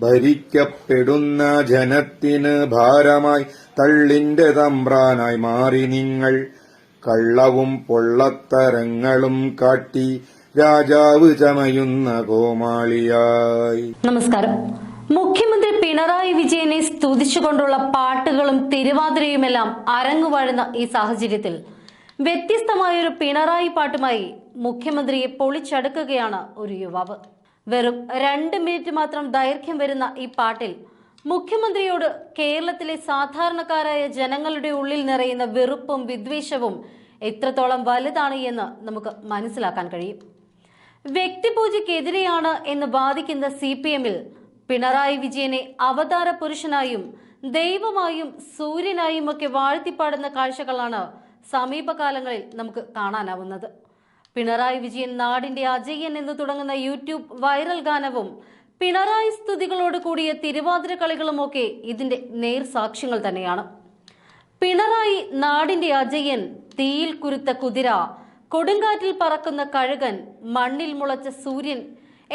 ഭരിക്കപ്പെടുന്ന ജനത്തിന് ഭാരമായി തള്ളിന്റെ തമ്പ്രാനായി മാറി നിങ്ങൾ. കള്ളവും പൊള്ളത്തരങ്ങളും കാട്ടി രാജാവ് ചമയുന്ന കോമാളിയായി. നമസ്കാരം. മുഖ്യമന്ത്രി പിണറായി വിജയനെ സ്തുതിച്ചുകൊണ്ടുള്ള പാട്ടുകളും തിരുവാതിരയുമെല്ലാം അരങ്ങുവാഴുന്ന ഈ സാഹചര്യത്തിൽ വ്യത്യസ്തമായൊരു പിണറായി പാട്ടുമായി മുഖ്യമന്ത്രിയെ പൊളിച്ചടുക്കുകയാണ് ഒരു യുവാവ്. വെറും രണ്ട് മിനിറ്റ് മാത്രം ദൈർഘ്യം വരുന്ന ഈ പാട്ടിൽ മുഖ്യമന്ത്രിയോട് കേരളത്തിലെ സാധാരണക്കാരായ ജനങ്ങളുടെ ഉള്ളിൽ നിറയുന്ന വെറുപ്പും വിദ്വേഷവും എത്രത്തോളം വലുതാണ് എന്ന് നമുക്ക് മനസ്സിലാക്കാൻ കഴിയും. വ്യക്തിപൂജയ്ക്കെതിരെയാണ് എന്ന് വാദിക്കുന്ന സി പി എമ്മിൽ പിണറായി വിജയനെ അവതാര പുരുഷനായും ദൈവമായും സൂര്യനായും ഒക്കെ വാഴ്ത്തിപ്പാടുന്ന കാഴ്ചകളാണ് സമീപകാലങ്ങളിൽ നമുക്ക് കാണാനാവുന്നത്. പിണറായി വിജയൻ നാടിന്റെ അജയ്യൻ എന്ന് തുടങ്ങുന്ന യൂട്യൂബ് വൈറൽ ഗാനവും പിണറായി സ്തുതികളോട് കൂടിയ തിരുവാതിര കളികളുമൊക്കെ ഇതിന്റെ നേർ സാക്ഷ്യങ്ങൾ തന്നെയാണ്. പിണറായി നാടിന്റെ അജയൻ തീയിൽ കുരുത്ത കുതിര കൊടുങ്കാറ്റിൽ പറക്കുന്ന കഴുകൻ മണ്ണിൽ മുളച്ച സൂര്യൻ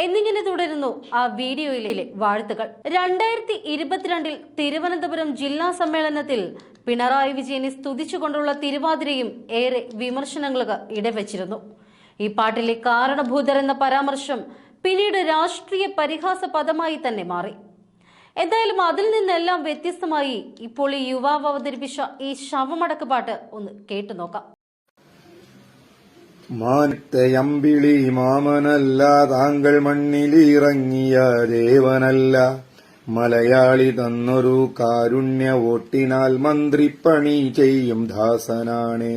എന്നിങ്ങനെ തുടരുന്നു ആ വീഡിയോയിലെ വാഴ്ത്തുകൾ. രണ്ടായിരത്തി ഇരുപത്തിരണ്ടിൽ തിരുവനന്തപുരം ജില്ലാ സമ്മേളനത്തിൽ പിണറായി വിജയനെ സ്തുതിച്ചുകൊണ്ടുള്ള തിരുവാതിരയും ഏറെ വിമർശനങ്ങൾക്ക് ഇടവച്ചിരുന്നു. ഈ പാട്ടിലെ കാരണഭൂതർ എന്ന പരാമർശം പിന്നീട് രാഷ്ട്രീയ പരിഹാസ പദമായി തന്നെ മാറി. എന്തായാലും അതിൽ നിന്നെല്ലാം വ്യത്യസ്തമായി ഇപ്പോൾ ഈ യുവാവ് അവതരിപ്പിച്ച ഈ ശവമടക്ക് പാട്ട് ഒന്ന് കേട്ടു നോക്കാം. മാനത്തെയമ്പിളി മാമനല്ല താങ്കൾ മണ്ണിലിറങ്ങിയ ദേവനല്ല. മലയാളി തന്നൊരു കാരുണ്യ വോട്ടിനാൽ മന്ത്രിപ്പണി ചെയ്യും ദാസനാണേ.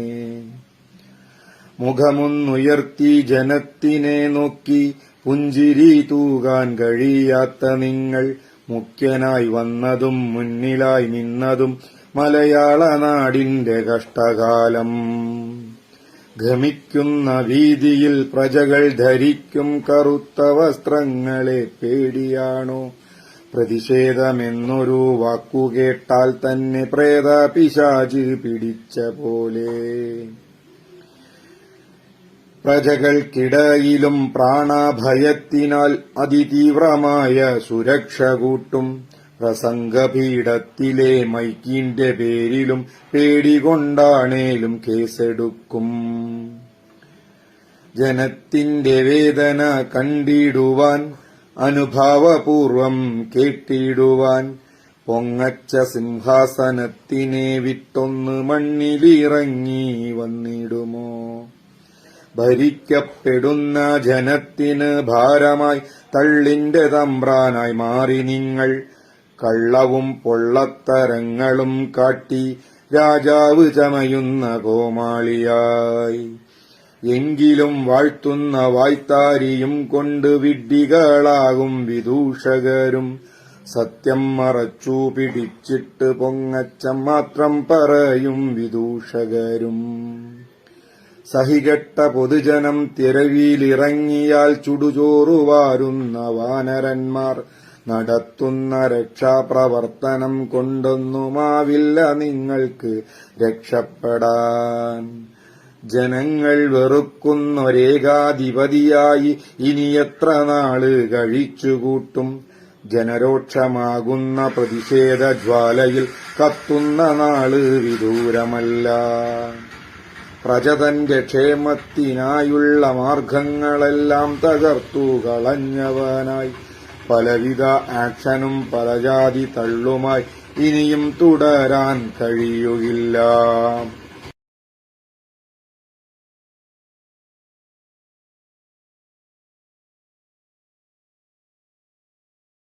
മുഖമൊന്നുയർത്തി ജനത്തിനെ നോക്കി പുഞ്ചിരി തൂകാൻ കഴിയാത്ത നിങ്ങൾ മുഖ്യനായി വന്നതും മുന്നിലായി നിന്നതും മലയാള നാടിന്റെ കഷ്ടകാലം. ഗമിക്കുന്ന വീതിയിൽ പ്രജകൾ ധരിക്കും കറുത്ത വസ്ത്രങ്ങളെ പേടിയാണോ? പ്രതിഷേധമെന്നൊരു വാക്കുകേട്ടാൽ തന്നെ പ്രേത പിശാച് പിടിച്ച പോലെ. പ്രജകൾക്കിടയിലും പ്രാണഭയത്തിനാൽ അതിതീവ്രമായ സുരക്ഷ കൂട്ടും. പ്രസംഗപീഠത്തിലെ മൈക്കിന്റെ പേരിലും പേടികൊണ്ടാണേലും കേസെടുക്കും. ജനത്തിന്റെ വേദന കണ്ടിടുവാൻ അനുഭാവപൂർവം കേട്ടിടുവാൻ പൊങ്ങച്ച സിംഹാസനത്തിനെ വിട്ടൊന്ന് മണ്ണിലിറങ്ങി വന്നിടുമോ? ഭരിക്കപ്പെടുന്ന ജനത്തിന് ഭാരമായി തള്ളിന്റെ തമ്പ്രാനായി മാറി നിങ്ങൾ. കള്ളവും പൊള്ളത്തരങ്ങളും കാട്ടി രാജാവ് ചമയുന്ന കോമാളിയായി. എങ്കിലും വാഴ്ത്തുന്ന വായ്ത്താരിയും കൊണ്ട് വിഡ്ഢികളാകും വിദൂഷകരും. സത്യം മറച്ചു പിടിച്ചിട്ട് പൊങ്ങച്ചം മാത്രം പറയും വിദൂഷകരും. സഹികെട്ട പൊതുജനം തിരവിയിലിറങ്ങിയാൽ ചുടുചോറുവാരുന്ന വാനരന്മാർ നടത്തുന്ന രക്ഷാപ്രവർത്തനം കൊണ്ടൊന്നുമാവില്ല നിങ്ങൾക്ക് രക്ഷപ്പെടാൻ. ജനങ്ങൾ വെറുക്കുന്നൊരേകാധിപതിയായി ഇനി എത്ര നാൾ കഴിച്ചുകൂട്ടും? ജനരോക്ഷമാകുന്ന പ്രതിഷേധ ജ്വാലയിൽ കത്തുന്ന നാൾ വിദൂരമല്ല. പ്രജതന്റെ ക്ഷേമത്തിനായുള്ള മാർഗങ്ങളെല്ലാം തകർത്തു കളഞ്ഞവനായി. പലവിധ ആക്ഷനും പലജാതി തള്ളുമായി ഇനിയും തുടരാൻ കഴിയുകില്ല